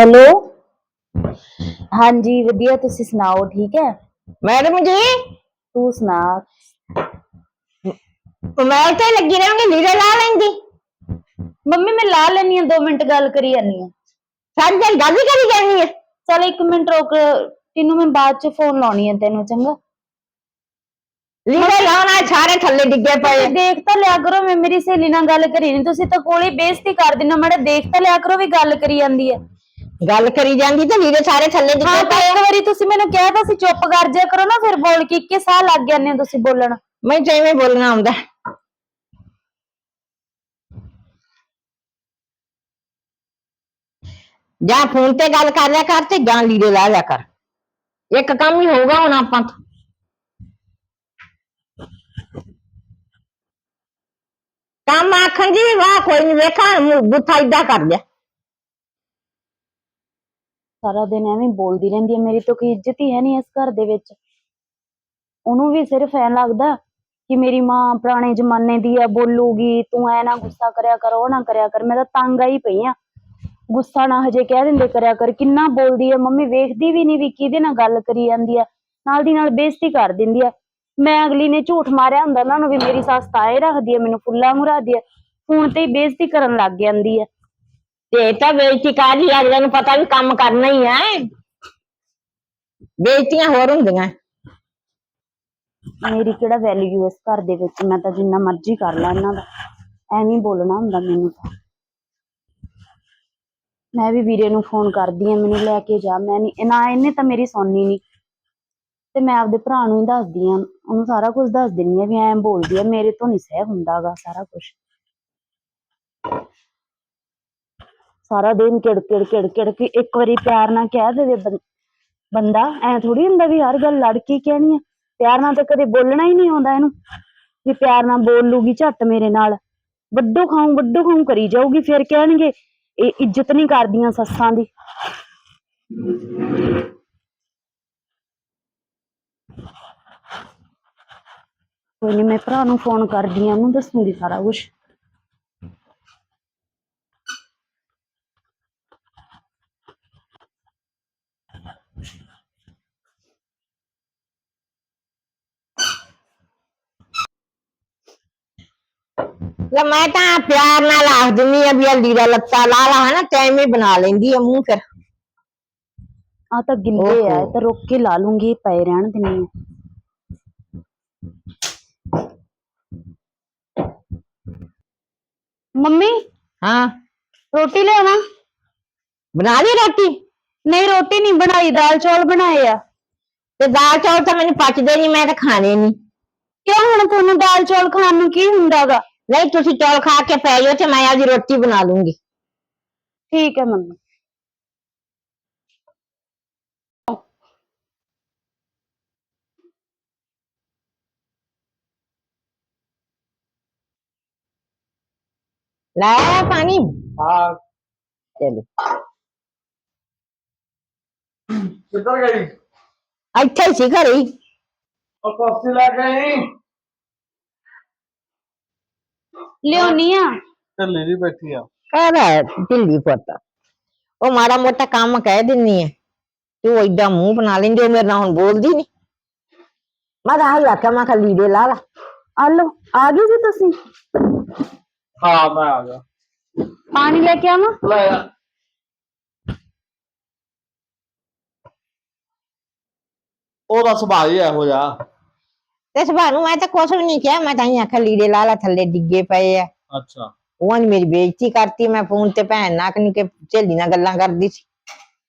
Hello? ਹਾਂਜੀ ਵਧੀਆ ਤੁਸੀਂ ਸੁਣਾਓ ਠੀਕ ਹੈ? ਮੈਡਮ ਜੀ? ਤੂੰ ਸੁਣਾ। ਮੈਂ ਤੇ ਲੱਗੀ ਰਹਾਂਗੀ ਲੀੜੇ ਲਾ ਲੈਂਦੀ। ਮੰਮੀ ਮੈਂ ਲਾ ਲੈਣੀ ਆ 2 ਮਿੰਟ ਗੱਲ ਕਰੀ ਜਾਨੀ ਆ ਸਾਰੀ ਦਿਨ ਗੱਲ ਹੀ ਕਰੀ ਜਾਣੀ ਹੈ। ਚਲ 1 ਮਿੰਟ ਰੁਕ ਤੈਨੂੰ ਮੈਂ ਬਾਅਦ ਚ ਫੋਨ ਲਾਉਣੀ ਆ ਤੈਨੂੰ ਚੰਗਾ? ਲੀੜੇ ਲਾਉਣਾ ਸਾਰੇ ਥੱਲੇ ਡਿੱਗੇ ਪਏ ਦੇਖ ਤਾਂ ਲਿਆ ਕਰੋ ਮੈਂ ਮੇਰੀ ਸਹੇਲੀ ਨਾਲ ਗੱਲ ਕਰੀ ਨਹੀਂ ਤੁਸੀਂ ਤਾਂ ਕੋਲੇ ਬੇਇੱਜ਼ਤੀ ਕਰ ਹੋ ਮੈਡਮ ਦੇਖ ਤਾਂ ਲਿਆ ਕਰੋ ਵੀ ਗੱਲ ਕਰੀ ਜਾਂਦੀ ਹੈ। ਗੱਲ ਕਰੀ ਜਾਂਦੀ ਤੇ ਲੀੜੇ ਸਾਰੇ ਥੱਲੇ ਹਾਂ ਤਾਂ ਪਏ ਇੱਕ ਵਾਰੀ ਤੁਸੀਂ ਮੈਨੂੰ ਕਿਹਾ ਤਾਂ ਸੀ ਚੁੱਪ ਕਰ ਜਾ ਕਰੋ ਨਾ ਫਿਰ ਬੋਲ ਕੇ ਇੱਕੇ ਸਾਹ ਲੱਗ ਜਾਂਦੇ ਹੋ ਤੁਸੀਂ ਬੋਲਣ। ਮੈਂ ਐਵੇਂ ਬੋਲਣਾ ਆਉਂਦਾ ਜਾਂ ਫੋਨ ਤੇ ਗੱਲ ਕਰ ਲਿਆ ਕਰ ਤੇ ਜਾਂ ਲੀੜੇ ਲਾ ਲਿਆ ਕਰ। ਇੱਕ ਕੰਮ ਹੀ ਹੋਊਗਾ ਹੁਣ ਆਪਾਂ ਤੋਂ। ਕੰਮ ਆਖਣ ਵੀ ਵਾਹ ਕੋਈ ਨਹੀਂ ਵੇਖਾਂ ਬੁੱਥਾ ਇਦਾਂ ਕਰ ਲਿਆ। ਸਾਰਾ ਦਿਨ ਐਵੇਂ ਬੋਲਦੀ ਰਹਿੰਦੀ ਹੈ, ਮੇਰੀ ਤਾਂ ਕੋਈ ਇੱਜ਼ਤ ਹੀ ਹੈ ਨਹੀਂ ਇਸ ਘਰ ਦੇ ਵਿੱਚ। ਉਹਨੂੰ ਵੀ ਸਿਰਫ ਐਂ ਲੱਗਦਾ ਕਿ ਮੇਰੀ ਮਾਂ ਪੁਰਾਣੇ ਜ਼ਮਾਨੇ ਦੀ ਆ ਬੋਲੂਗੀ, ਤੂੰ ਐ ਨਾ ਗੁੱਸਾ ਕਰਿਆ ਕਰ, ਉਹ ਨਾ ਕਰਿਆ ਕਰ, ਮੈਂ ਤਾਂ ਤੰਗ ਆਈ ਪਈ ਆ ਗੁੱਸਾ ਨਾ ਹਜੇ ਕਹਿ ਦਿੰਦੇ ਕਰਿਆ ਕਰ, ਕਿੰਨਾ ਬੋਲਦੀ ਆ ਮੰਮੀ ਵੇਖਦੀ ਵੀ ਨਹੀਂ ਵੀ ਕਿਹਦੇ ਨਾਲ ਗੱਲ ਕਰੀ ਜਾਂਦੀ ਆ ਨਾਲ ਦੀ ਨਾਲ ਬੇਇੱਜ਼ਤੀ ਕਰ ਦਿੰਦੀ ਆ ਮੈਂ ਅਗਲੀ ਨੇ ਝੂਠ ਮਾਰਿਆ ਹੁੰਦਾ ਉਹਨਾਂ ਨੂੰ ਵੀ ਮੇਰੀ ਸੱਸ ਤਾਂ ਇਹ ਰੱਖਦੀ ਆ ਮੈਨੂੰ ਫੁੱਲਾ ਮੁਰਾਦੀ ਆ ਫੋਨ ਤੇ ਹੀ ਬੇਇੱਜ਼ਤੀ ਕਰਨ ਲੱਗ ਜਾਂਦੀ ਆ ਤੇ ਇਹ ਤਾਂ ਬੇਇੱਜ਼ਤੀ ਕਾਹਦੀ ਅਗਲੇ ਨੂੰ ਪਤਾ ਵੀ ਕੰਮ ਕਰਨਾ ਹੀ ਹੈ। ਬੇਇੱਜ਼ਤੀਆਂ ਹੋਰ ਹੁੰਦੀਆਂ। ਮੇਰੀ ਕਿਹੜਾ ਵੈਲਿਊ ਇਸ ਘਰ ਦੇ ਵਿੱਚ? ਮੈਂ ਤਾਂ ਜਿੰਨਾ ਮਰਜ਼ੀ ਕਰ ਲਾਂ ਇਹਨਾਂ ਦਾ। ਐਵੇਂ ਹੀ ਬੋਲਣਾ ਹੁੰਦਾ ਮੈਨੂੰ ਤਾਂ। ਮੈਂ ਵੀ ਵੀਰੇ ਨੂੰ ਫੋਨ ਕਰਦੀ ਆ, ਮੈਨੂੰ ਲੈ ਕੇ ਜਾ। ਮੈਂ ਨਹੀਂ ਨਾ, ਇਹਨੇ ਤਾਂ ਮੇਰੀ ਸੁਣਨੀ ਨਹੀਂ ਤੇ ਮੈਂ ਆਪਦੇ ਭਰਾ ਨੂੰ ਹੀ ਦੱਸਦੀ ਆ। ਉਹਨੂੰ ਸਾਰਾ ਕੁਝ ਦੱਸ ਦਿੰਦੀ ਆ ਵੀ ਐਂ ਬੋਲਦੀ ਆ। ਮੇਰੇ ਤੋਂ ਨਹੀਂ ਸਹਿ ਹੁੰਦਾਗਾ ਸਾਰਾ ਕੁਝ ਸਾਰਾ ਦਿਨ ਕਿੜ ਕਿੜ ਕਿੜ ਕਿੜ ਕੇ ਇੱਕ ਵਾਰੀ ਪਿਆਰ ਨਾਲ ਕਹਿ ਦੇਵੇ ਬੰ- ਬੰਦਾ। ਐ ਥੋੜੀ ਹੁੰਦਾ ਵੀ ਹਰ ਗੱਲ ਲੜ ਕੇ ਹੀ ਕਹਿਣੀ ਆ। ਪਿਆਰ ਨਾਲ ਤਾਂ ਕਦੇ ਬੋਲਣਾ ਹੀ ਨਹੀਂ ਆਉਂਦਾ ਇਹਨੂੰ। ਵੀ ਪਿਆਰ ਨਾਲ ਬੋਲੂਗੀ ਝੱਟ ਮੇਰੇ ਨਾਲ। ਵੱਡੋ ਖਾਉ ਵੱਡੋ ਖਾਉਂ ਕਰੀ ਜਾਊਗੀ, ਫਿਰ ਕਹਿਣਗੇ, ਇਹ ਇੱਜ਼ਤ ਨਹੀਂ ਕਰਦੀਆਂ ਸੱਸਾਂ ਦੀ। ਕੋਈ ਨਹੀਂ ਮੈਂ ਭਰਾ ਨੂੰ ਫੋਨ ਕਰਦੀ ਆ, ਉਹਨੂੰ ਦੱਸੂਗੀ ਸਾਰਾ ਕੁਝ ਲੈ ਮੈਂ ਤਾਂ ਪਿਆਰ ਨਾਲ ਆਖ ਦਿੰਨੀ ਆ ਵੀ ਆ ਲੀੜਾ ਲੱਤਾ ਲਾ ਲਾ ਹਨਾ ਟਾਈਮ ਹੀ ਬਣਾ ਲੈਂਦੀ ਆ ਮੂੰਹ ਫਿਰ। ਆ ਤਾਂ ਗਿੱਲੇ ਆ ਇਹ ਤਾਂ ਰੁੱਕ ਕੇ ਲਾ ਲੂੰਗੀ ਪਏ ਰਹਿਣ ਦਿੰਨੀ ਆ। ਮੰਮੀ ਹਾਂ। ਰੋਟੀ ਲਿਆਵਾਂ? ਬਣਾ ਲਈ ਰੋਟੀ? ਨਹੀਂ ਰੋਟੀ ਨਹੀਂ ਬਣਾਈ ਦਾਲ ਚੌਲ ਬਣਾਏ ਆ। ਤੇ ਦਾਲ ਚੌਲ ਤਾਂ ਮੈਨੂੰ ਪਚਦੇ ਨਹੀਂ ਮੈਂ ਤਾਂ ਖਾਣੇ ਨਹੀਂ। ਕਿਉਂ ਹੁਣ ਤੁਹਾਨੂੰ ਦਾਲ ਚੌਲ ਖਾਣ ਨੂੰ ਕੀ ਹੁੰਦਾਗਾ? ਨਹੀਂ ਤੁਸੀਂ ਚੌਲ ਖਾ ਕੇ ਪੈ ਜਾਓ ਤੇ ਮੈਂ ਅੱਜ ਰੋਟੀ ਬਣਾ ਲੂੰਗੀ। ਠੀਕ ਹੈ ਮੰਮੀ। ਲੈ ਆਇਆ ਪਾਣੀ। ਹਾਂ। ਚਲੋ। ਕਿੱਧਰ ਗਈ? ਇੱਥੇ ਹੀ ਸੀ ਘਰੇ। ਹੀ। ਉਹ ਕੁਰਸੀ ਲੈ ਕੇ ਆਈ। ਲਿਓਨੀ ਆ ਢਿੱਲੀ ਜੀ ਬੈਠੀ ਆ। ਕਾਹਦਾ ਢਿੱਲੀ ਪੁੱਤ। ਉਹ ਮਾੜਾ ਮੋਟਾ ਕੰਮ ਕਹਿ ਦਿੰਨੀ ਆ। ਤੂੰ ਏਦਾਂ ਮੂੰਹ ਬਣਾ ਲੈਂਦੀ ਉਹ ਮੇਰੇ ਨਾਲ ਹੁਣ ਬੋਲਦੀ ਨਹੀਂ ਮੈਂ ਤਾਂ ਆਹ ਆਖਿਆ ਮੈਂ ਕਿਹਾ ਲੀੜੇ ਲਾ ਲਾ। ਆ ਲਓ ਆ ਗਏ ਜੀ ਤੁਸੀਂ? ਹਾਂ ਮੈਂ ਆ ਗਿਆ। ਪਾਣੀ ਲੈ ਕੇ ਆਵਾਂ? ਲੈ ਆ। ਉਹਦਾ ਸੁਭਾਅ ਹੀ ਇਹੋ ਜਿਹਾ। ਤੇ ਸੁਭਾਅ ਨੂੰ ਮੈਂ ਤਾਂ ਕੁਛ ਵੀ ਨਹੀਂ ਕਿਹਾ ਮੈਂ ਤਾਂ ਹੀ ਆਖਿਆ ਲੀੜੇ ਲਾ ਲਾ ਥੱਲੇ ਡਿੱਗੇ ਪਏ ਆ। ਅੱਛਾ। ਉਹਨਾਂ ਨੇ ਮੇਰੀ ਬੇਇੱਜ਼ਤੀ ਕਰਤੀ ਮੈਂ ਫੋਨ ਤੇ ਭੈਣ ਨਾਲ ਕਿ ਕੇ ਝੇਲੀ ਨਾਲ ਗੱਲਾਂ ਕਰਦੀ ਸੀ।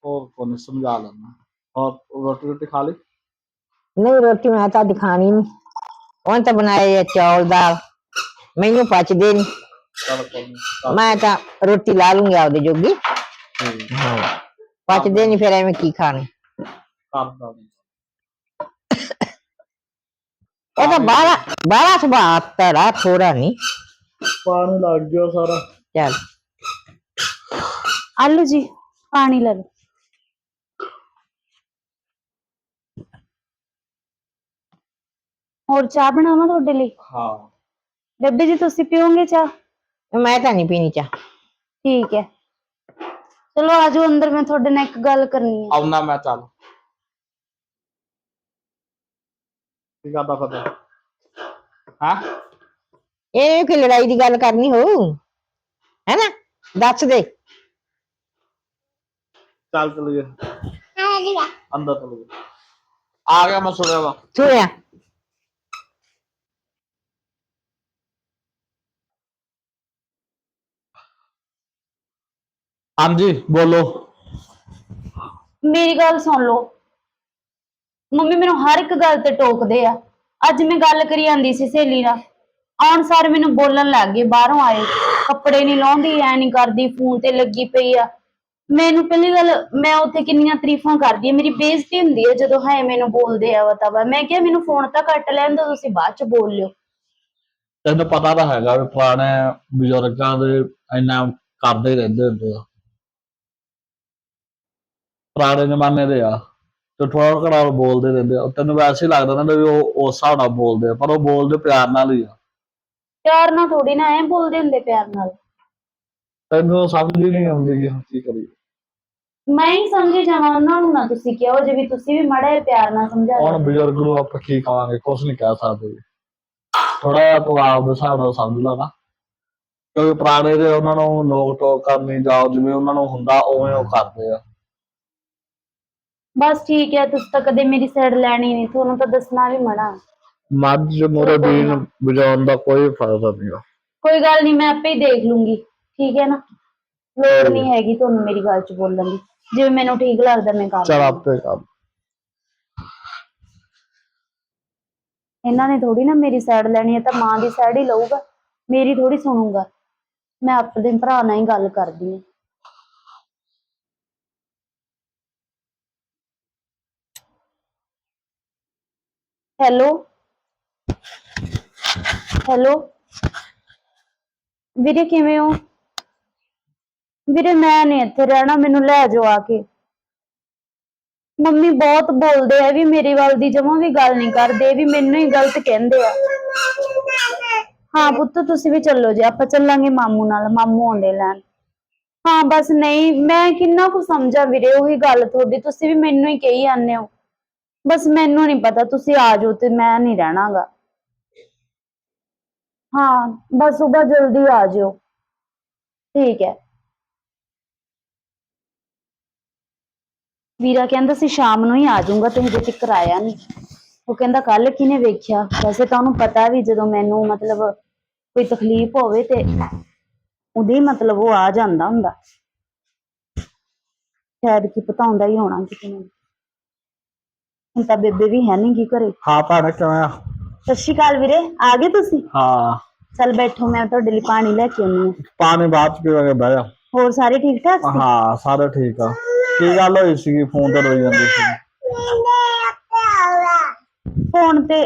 ਹੋਰ ਕੋਨੇ ਸਮਝਾ ਲੈਣਾ ਹੋਰ ਰੋਟੀ ਰੋਟੀ ਖਾ ਲਈ? ਨਹੀਂ ਰੋਟੀ ਮੈਂ ਤਾਂ ਦਿਖਾਣੀ ਨਹੀਂ ਉਹਨੇ ਤਾਂ ਬਣਾਏ ਆ ਚੌਲ ਦਾਲ। ਮੈਨੂੰ ਪਚਦੇ ਨਹੀਂ ਚੱਲ ਕੋਈ ਨੀ, ਕਰ ਮੈਂ ਤਾਂ ਰੋਟੀ ਲਾ ਲੂੰਗੀ ਆਪਦੇ ਜੋਗੀ। ਠੀਕ, ਹਾਂ ਪਚਦੇ ਨਹੀਂ ਫਿਰ ਐਵੇਂ ਕੀ ਖਾਣੇ। ਕਰ ਦਾਂਗੇ। ਤਾਂ ਬਾਹਲਾ ਬਾਹਲਾ ਸੁਭਾਅ ਤੇਰਾ ਥੋੜਾ ਨਹੀਂ। ਪਾਣੀ ਲੱਗ ਗਿਆ ਸਾਰਾ। ਚੱਲ। ਆਲੂ ਜੀ ਪਾਣੀ ਲੈ ਲਓ। ਹੋਰ ਚਾਹ ਬਣਾਵਾਂ ਤੁਹਾਡੇ ਲਈ? ਹਾਂ। ਬੇਬੇ ਜੀ ਤੁਸੀਂ ਪੀਓਗੇ ਚਾਹ? ਮੈਂ ਤਾਂ ਨਹੀਂ ਪੀਣੀ ਚਾਹ। ਠੀਕ ਹੈ। ਚਲੋ ਆਜੋ ਅੰਦਰ ਮੈਂ ਤੁਹਾਡੇ ਨਾਲ ਇੱਕ ਗੱਲ ਕਰਨੀ ਹੈ। ਆਉਣਾ ਮੈਂ ਚੱਲ। ਕੀ ਕਰਦਾ ਫਤਿਹ ਹਾਂ? ਇਹ ਕਿ ਲੜਾਈ ਦੀ ਗੱਲ ਕਰਨੀ ਹੋਊ? ਹੈਨਾ? ਦੱਸ ਦੇ। ਚੱਲ ਚਲੀਏ ਅੰਦਰ ਚਲੀਏ ਆ ਗਿਆ ਮੈਂ ਸੁਣਿਆ ਵਾ। ਸੁਣਿਆ। ਹਾਂਜੀ ਬੋਲੋ। ਮੇਰੀ ਗੱਲ ਸੁਣ ਲਓ। ਮੰਮੀ ਮੈਨੂੰ ਹਰ ਇੱਕ ਗੱਲ ਤੇ ਟੋਕਦੇ ਆ। ਅੱਜ ਮੈਂ ਗੱਲ ਕਰੀ ਜਾਂਦੀ ਸੀ ਸਹੇਲੀ ਨਾਲ। ਆਉਣ ਸਾਰ ਮੈਨੂੰ ਬੋਲਣ ਲੱਗ ਗਏ, ਬਾਹਰੋਂ ਆਏ। ਕੱਪੜੇ ਨਹੀਂ ਲਾਉਂਦੀ, ਐ ਨਹੀਂ ਕਰਦੀ, ਫੋਨ ਤੇ ਲੱਗੀ ਪਈ ਆ। ਮੈਨੂੰ ਪਹਿਲੀ ਗੱਲ, ਮੈਂ ਉੱਥੇ ਕਿੰਨੀਆਂ ਤਾਰੀਫਾਂ ਕਰਦੀ ਆ। ਮੇਰੀ ਬੇਇੱਜ਼ਤੀ ਹੁੰਦੀ ਆ ਜਦੋਂ ਹੈ ਮੈਨੂੰ ਬੋਲਦੇ ਆ ਵਤਾਵਾ। ਮੈਂ ਕਿਹਾ, ਮੈਨੂੰ ਫੋਨ ਤਾਂ ਕੱਟ ਲੈਣ ਦਿਓ, ਤੁਸੀਂ ਬਾਅਦ ਚ ਬੋਲ ਲਿਓ। ਤੈਨੂੰ ਪਤਾ ਤਾਂ ਹੈਗਾ ਵੀ ਪੁਰਾਣੇ ਬਜ਼ੁਰਗਾਂ ਦੇ ਇੰਨਾ ਕਰਦੇ ਰਹਿੰਦੇ ਹੁੰਦੇ ਆ। ਪੁਰਾਣੇ ਜ਼ਮਾਨੇ ਦੇ ਆ। ਤੇ ਥੋੜਾ ਘੜਾ ਬੋਲਦੇ ਰਹਿੰਦੇ ਆ। ਤੈਨੂੰ ਵੈਸੇ ਹੀ ਲੱਗਦਾ ਨਾ ਵੀ ਉਹ ਉਸ ਹਿਸਾਬ ਨਾਲ ਬੋਲਦੇ ਆ ਪਰ ਉਹ ਬੋਲਦੇ ਪਿਆਰ ਨਾਲ ਹੀ ਆ। ਪਿਆਰ ਨਾਲ ਥੋੜੀ ਨਾ ਐ ਬੋਲਦੇ ਹੁੰਦੇ ਪਿਆਰ ਨਾਲ। ਤੈਨੂੰ ਸਮਝ ਹੀ ਨਹੀਂ ਆਉਂਦੀ ਕਿ ਕੀ ਕਰੀਏ। ਮੈਂ ਹੀ ਸਮਝੀ ਜਾਵਾਂ ਉਹਨਾਂ ਨੂੰ ਨਾ ਤੁਸੀਂ ਕਿਹਾ ਜੇ ਵੀ ਤੁਸੀਂ ਵੀ ਮਾੜਾ ਜਿਹਾ ਪਿਆਰ ਨਾਲ ਸਮਝਾ ਦਿਓ। ਹੁਣ ਬਜ਼ੁਰਗ ਨੂੰ ਆਪਾਂ ਕੀ ਕਹਾਂਗੇ ਕੁਝ ਨਹੀਂ ਕਹਿ ਸਕਦੇ। ਥੋੜਾ ਜਿਹਾ ਤੂੰ ਆਪ ਦੇ ਹਿਸਾਬ ਨਾਲ ਸਮਝ ਲਾ ਨਾ। ਕਿਉਂਕਿ ਪੁਰਾਣੇ ਦੇ ਉਹਨਾਂ ਨੂੰ ਨੋਕ ਟੋਕ ਕਰਨੀ ਜਾਂ ਜਿਵੇਂ ਉਹਨਾਂ ਨੂੰ ਹੁੰਦਾ ਉਵੇਂ ਉਹ ਕਰਦੇ ਆ। ਬਸ ਠੀਕ ਹੈ ਤੁਸੀਂ ਤਾਂ ਕਦੇ ਮੇਰੀ ਸਾਈਡ ਲੈਣੀ ਨਹੀਂ ਤੁਹਾਨੂੰ ਤਾਂ ਦੱਸਣਾ ਵੀ ਮਨਾ। ਮੱਝ ਮੋਰੇ ਦੀਨ ਬਜਾਉਣ ਦਾ ਕੋਈ ਫਾਇਦਾ ਨਹੀਂ ਕੋਈ ਗੱਲ ਨਹੀਂ ਮੈਂ ਆਪੇ ਹੀ ਦੇਖ ਲੂੰਗੀ ਠੀਕ ਹੈ ਨਾ? ਲੋੜ ਨਹੀਂ ਹੈਗੀ ਤੁਹਾਨੂੰ ਮੇਰੀ ਗੱਲ 'ਚ ਬੋਲਣ ਦੀ। ਜਿਵੇਂ ਮੈਨੂੰ ਠੀਕ ਲੱਗਦਾ ਮੈਂ ਕਰ ਚਲ। ਆਪੇ ਕਰ। ਇਹਨਾਂ ਨੇ ਥੋੜੀ ਨਾ ਮੇਰੀ ਸਾਈਡ ਲੈਣੀ ਹੈ ਤਾਂ ਮਾਂ ਦੀ ਸਾਈਡ ਹੀ ਲਊਗਾ ਮੇਰੀ ਥੋੜੀ ਸੁਣੂਗਾ। ਮੈਂ ਆਪਣੇ ਭਰਾ ਨਾਲ ਹੀ ਗੱਲ ਕਰਦੀ ਹਾਂ। ਹੈਲੋ ਹੈਲੋ ਵੀਰੇ ਕਿਵੇਂ ਹੋ? ਵੀਰੇ ਮੈਂ ਨਹੀਂ ਇੱਥੇ ਰਹਿਣਾ, ਮੈਨੂੰ ਲੈ ਜਾਓ ਆ ਕੇ। ਮੰਮੀ ਬਹੁਤ ਬੋਲਦੇ ਆ ਵੀ ਮੇਰੀ ਵੱਲ ਦੀ ਜਮਾਂ ਵੀ ਗੱਲ ਨਹੀਂ ਕਰਦੇ, ਵੀ ਮੈਨੂੰ ਹੀ ਗਲਤ ਕਹਿੰਦੇ ਆ। ਹਾਂ ਪੁੱਤ, ਤੁਸੀਂ ਵੀ ਚੱਲੋ ਜੀ, ਆਪਾਂ ਚੱਲਾਂਗੇ ਮਾਮੂ ਨਾਲ, ਮਾਮੂ ਆਉਂਦੇ ਲੈਣ। ਹਾਂ ਬਸ ਨਹੀਂ, ਮੈਂ ਕਿੰਨਾ ਕੁ ਸਮਝਾਂ ਵੀਰੇ, ਉਹੀ ਗੱਲ ਤੁਹਾਡੀ, ਤੁਸੀਂ ਵੀ ਮੈਨੂੰ ਹੀ ਕਹੀ ਜਾਂਦੇ ਹੋ। ਬਸ ਮੈਨੂੰ ਨਹੀਂ ਪਤਾ, ਤੁਸੀਂ ਆ ਜਾਓ ਤੇ ਮੈਂ ਨਹੀਂ ਰਹਿਣਾਗਾ। ਹਾਂ, ਬਸ ਸੁਬਾ ਜਲਦੀ ਆ ਜਿਓ। ਠੀਕ ਹੈ। ਵੀਰਾ ਕਹਿੰਦਾ ਸੀ ਸ਼ਾਮ ਨੂੰ ਹੀ ਆ ਜਾਊਂਗਾ, ਤੇ ਹਜੇ ਤੱਕ ਆਇਆ ਨਹੀਂ ਉਹ ਕਹਿੰਦਾ ਕੱਲ ਕਿਨੇ ਵੇਖਿਆ? ਵੈਸੇ ਤਾਂ ਉਹਨੂੰ ਪਤਾ ਵੀ ਜਦੋਂ ਮੈਨੂੰ ਮਤਲਬ ਕੋਈ ਤਕਲੀਫ ਹੋਵੇ ਤੇ ਉਹਦੇ ਮਤਲਬ ਉਹ ਆ ਜਾਂਦਾ ਹੁੰਦਾ। ਸ਼ਾਇਦ ਕੀ ਪਤਾ ਹੁੰਦਾ ਹੀ ਹੋਣਾ ਕਿਤੇ ਨੂੰ ਹੁਣ ਤਾਂ ਬੇਬੇ ਵੀ ਹੈ ਨਹੀਂ ਕੀ ਘਰੇ। ਹਾਂ ਭੈਣੇ ਕਿਵੇਂ ਆ? ਸਤਿ ਸ਼੍ਰੀ ਅਕਾਲ ਵੀਰੇ ਆ ਗਏ ਤੁਸੀਂ? ਹਾਂ। ਚੱਲ ਬੈਠੋ ਮੈਂ ਤੁਹਾਡੇ ਲਈ ਪਾਣੀ ਲੈ ਕੇ ਆਉਂਦੀ ਹਾਂ। ਪਾਣੀ ਬਾਅਦ ਚ ਪੀਵਾਂਗੇ ਬਹਿ ਜਾ। ਹੋਰ ਸਾਰੇ ਠੀਕ ਠਾਕ ਸੀ? ਹਾਂ ਸਾਰੇ ਠੀਕ ਆ। ਕੀ ਗੱਲ ਹੋਈ ਸੀ? ਫੋਨ ਤੇ ਰੋਈ ਜਾਂਦੀ ਸੀ। ਫੋਨ ਤੇ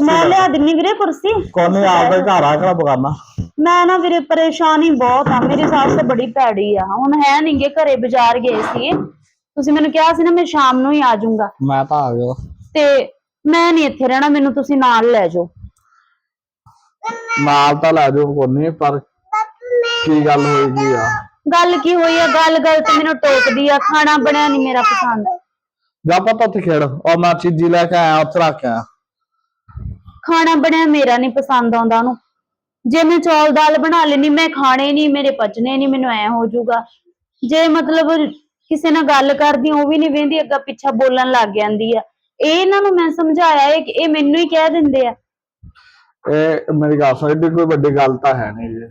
ਮੈਂ ਲਿਆ ਦਿੰਨੀ ਵੀਰੇ ਕੁਰਸੀ। ਕੋਨੇ ਆਪਦੇ ਘਰ ਆ ਕਿਹੜਾ ਬਗਾਨਾ? ਮੈਂ ਨਾ ਵੀਰੇ ਪਰੇਸ਼ਾਨੀ ਬਹੁਤ ਆ ਮੇਰੀ ਸੱਸ ਤੇ ਬੜੀ ਭੈੜੀ ਆ। ਹੁਣ ਹੈ ਨੀ ਗੇ ਘਰੇ ਬਾਜ਼ਾਰ ਗਏ ਸੀ ਤੁਸੀਂ ਮੈਨੂੰ ਕਿਹਾ ਸੀ ਨਾ ਮੈਂ ਸ਼ਾਮ ਨੂੰ ਹੀ ਆ ਜਾਊਂਗਾ। ਮੈਂ ਤਾਂ ਆ ਗਿਆ। ਤੇ ਮੈਂ ਨਹੀਂ ਇੱਥੇ ਰਹਿਣਾ ਮੈਨੂੰ ਤੁਸੀਂ ਨਾਲ ਲੈ ਜਾਓ। ਨਾਲ ਤਾਂ ਲੈ ਜਾਓ ਕੋਨੀ ਪਰ ਕੀ ਗੱਲ ਹੋਈ ਗਈ ਆ? ਗੱਲ ਕੀ ਹੋਈ ਆ? ਗੱਲ ਗੱਲ ਤੇ ਮੈਨੂੰ ਟੋਕਦੀ ਆ ਖਾਣਾ ਬਣਿਆ ਨਹੀਂ ਮੇਰਾ ਪਸੰਦ। ਜਾ ਪਤਾ ਉੱਥੇ ਖੇਡ ਔਰ ਮੈਂ ਚੀਜ਼ੀ ਲੈ ਕੇ ਆਇਆ ਉੱਥੇ ਰੱਖ ਕੇ ਆਇਆ। ਖਾਣਾ ਬਣਿਆ ਮੇਰਾ ਨਹੀਂ ਪਸੰਦ ਆਉਂਦਾ ਉਹਨੂੰ। ਜੇ ਮੈਂ ਚੌਲ ਦਾਲ ਬਣਾ ਲੈਣੀ ਮੈਂ ਖਾਣੇ ਨਹੀਂ ਮੇਰੇ ਪਚਨੇ ਨਹੀਂ ਮੈਨੂੰ ਐ ਹੋ ਜਾਊਗਾ। ਜੇ ਮਤਲਬ ਕਿਸੇ ਨਾਲ ਗੱਲ ਕਰਦੀ ਉਹ ਵੀ ਨਹੀਂ ਵੇਂਦੀ ਅੱਗਾ ਪਿੱਛਾ ਬੋਲਣ ਲੱਗ ਜਾਂਦੀ ਆ। ਇਹ ਇਹਨਾਂ ਨੂੰ ਮੈਂ ਸਮਝਾਇਆ ਇਹ ਇਹ ਮੈਨੂੰ ਹੀ ਕਹਿ ਦਿੰਦੇ ਆ। ਇਹ ਮੇਰੀ ਗੱਲ ਏਡੀ ਕੋਈ ਵੱਡੀ ਗੱਲ ਤਾਂ ਹੈ ਨਹੀਂ ਜੀ।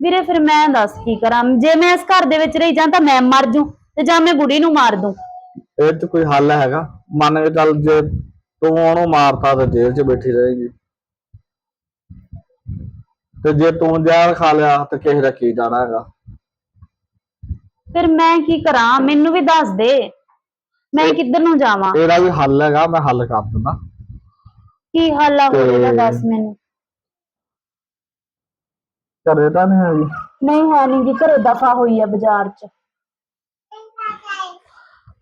ਵੀਰੇ ਫਿਰ ਮੈਂ ਦੱਸ ਕੀ ਕਰਾਂ? ਜੇ ਮੈਂ ਇਸ ਘਰ ਦੇ ਵਿੱਚ ਰਹੀ ਜਾਂ ਤਾਂ ਮੈਂ ਮਰ ਜੂ ਤੇ ਜਾਂ ਮੈਂ ਬੁੜੀ ਨੂੰ ਮਾਰ ਦੂੰ। ਇਹ ਤੇ ਕੋਈ ਹੱਲ ਹੈਗਾ। ਮੰਨ ਕੇ ਚੱਲ ਜੇ ਤੂੰ ਉਹਨੂੰ ਮਾਰਤਾ ਤੇ ਜੇਲ੍ਹ 'ਚ ਬੈਠੀ ਰਹੇਗੀ। ਤੇ ਜੇ ਤੂੰ ਜ਼ਹਿਰ ਖਾ ਲਿਆ ਤੇ ਕਿਸੇ ਦਾ ਕੀ ਜਾਣਾ ਹੈਗਾ? ਫਿਰ ਮੈਂ ਕੀ ਕਰਾਂ? ਮੈਨੂੰ ਵੀ ਦੱਸ ਦੇ। ਮੈਂ ਕਿੱਧਰ ਨੂੰ ਜਾਵਾਂ? ਇਹਦਾ ਵੀ ਹੱਲ ਹੈਗਾ ਮੈਂ ਹੱਲ ਕਰ ਦਿੰਦਾ। ਕੀ ਹਾਲ ਤੇ- ਦੱਸ ਮੈਨੂੰ? ਘਰੇ ਤਾਂ ਨਹੀਂ ਹੈਗੀ। ਨਹੀਂ ਹੈ ਨਹੀਂ ਜੀ ਘਰੇ ਦਫਾ ਹੋਈ ਆ ਬਾਜ਼ਾਰ 'ਚ।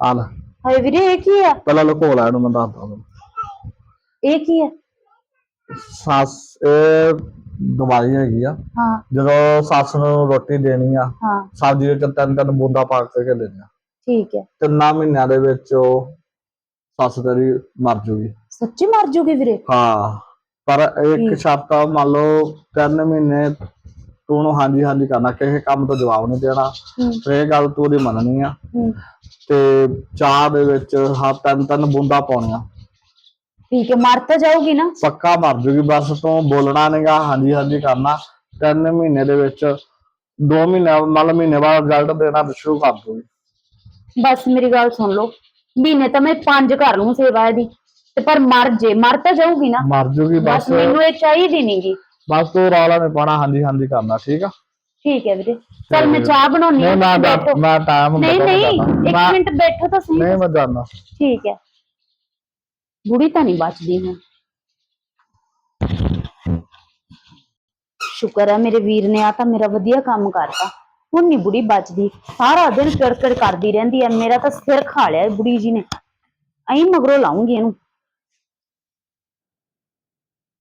ਆ ਲੈ। ਹਾਏ ਵੀਰੇ ਇਹ ਕੀ ਆ? ਪਹਿਲਾਂ ਲੁਕੋ ਲੈ ਇਹਨੂੰ ਮੈਂ ਦੱਸਦਾ। ਤੈਨੂੰ। ਇਹ ਕੀ ਆ? ਸੱਸ ਇਹ ਦਵਾਈ ਹੈਗੀ ਆ। ਹਾਂ। ਜਦੋਂ ਸੱਸ ਨੂੰ ਰੋਟੀ ਦੇਣੀ ਆ ਹਾਂ। ਸਬਜ਼ੀ ਵਿੱਚ ਤਿੰਨ ਤਿੰਨ ਬੂੰਦਾਂ ਪਾ ਕੇ ਦੇਣੀ ਆ। ਠੀਕ ਹੈ। ਤਿੰਨਾਂ ਮਹੀਨਿਆਂ ਦੇ ਵਿੱਚ ਉਹ ਸੱਸ ਤੇਰੀ ਮਰ ਜੂਗੀ। ਸੱਚੀ ਮਰ ਜੂਗੀ ਵੀਰੇ? ਹਾਂ। ਪਰ ਇੱਕ। ਸ਼ਰਤ ਆ ਮੰਨ ਲਓ ਤਿੰਨ ਮਹੀਨੇ ਤੂੰ ਉਹਨੂੰ ਹਾਂਜੀ ਹਾਂਜੀ ਕਰਨਾ ਕਿਸੇ ਕੰਮ ਤੋਂ ਜਵਾਬ ਨਹੀਂ ਦੇਣਾ। ਤੇ ਇਹ ਗੱਲ ਤੂੰ ਉਹਦੀ ਮੰਨਣੀ ਆ। ਤੇ ਚਾਹ ਦੇ ਵਿੱਚ ਹਾਂ ਤਿੰਨ ਤਿੰਨ ਬੂੰਦਾਂ ਪਾਉਣੀਆਂ। ਠੀਕ ਹੈ ਮਰ ਤਾਂ ਜਾਊਗੀ ਨਾ। ਪੱਕਾ ਮਰ ਜੂਗੀ ਬਸ ਤੂੰ ਬੋਲਣਾ ਨਹੀਂਗਾ ਹਾਂਜੀ ਹਾਂਜੀ ਕਰਨਾ। ਤਿੰਨ ਮਹੀਨੇ ਦੇ ਵਿੱਚ ਦੋ ਮਹੀਨੇ ਮਤਲਬ ਮਹੀਨੇ ਬਾਅਦ ਰਿਜ਼ਲਟ ਦੇਣਾ ਸ਼ੁਰੂ ਕਰ ਦੂਗੀ। ਬਸ ਮੇਰੀ ਗੱਲ ਸੁਣ ਲਓ ਮਹੀਨੇ ਤਾਂ ਮੈਂ ਪੰਜ ਕਰ ਲੂੰ ਸੇਵਾ ਇਹਦੀ। ਤੇ ਪਰ ਮਰ ਜੇ ਮਰ ਤਾਂ ਜਾਊਗੀ ਨਾ। ਮਰ ਜੂਗੀ ਬਸ। ਮੈਨੂੰ ਇਹ ਚਾਹੀਦੀ ਨਹੀਂਗੀ ਬਸ ਤੂੰ ਰੌਲਾ ਨਹੀਂ ਪਾਣਾ ਹਾਂਜੀ ਹਾਂਜੀ ਕਰਨਾ ਠੀਕ ਆ? ਠੀਕ ਹੈ ਵੀਰੇ। ਚਲ ਮੈਂ ਚਾਹ ਬਣਾਉਣੀ ਨਹੀਂ ਮੈਂ ਮੈਂ ਟਾਈਮ ਨਹੀਂ ਨਹੀਂ ਜਾਨਾ। ਇੱਕ ਮੈਂ- ਮਿੰਟ ਬੈਠੋ ਤਾਂ ਸਹੀ ਨਹੀਂ ਮੈਂ ਜਾਣਾ ਠੀਕ ਹੈ। ਬੁੜੀ ਤਾਂ ਨਹੀਂ ਬਚਦੀ ਹੁਣ। ਸ਼ੁਕਰ ਹੈ ਮੇਰੇ ਵੀਰ ਨੇ ਆ ਤਾਂ ਮੇਰਾ ਵਧੀਆ ਕੰਮ ਕਰਤਾ। ਹੁਣ ਨਹੀਂ ਬੁੜੀ ਬਚਦੀ। ਸਾਰਾ ਦਿਨ ਕਿੜਕਿੜ ਕਰਦੀ ਰਹਿੰਦੀ ਹੈ ਮੇਰਾ ਤਾਂ ਸਿਰ ਖਾ ਲਿਆ ਇਹ ਬੁੜੀ ਜੀ ਨੇ। ਐਂ ਮਗਰੋਂ ਲਾਉਂਗੀ ਇਹਨੂੰ।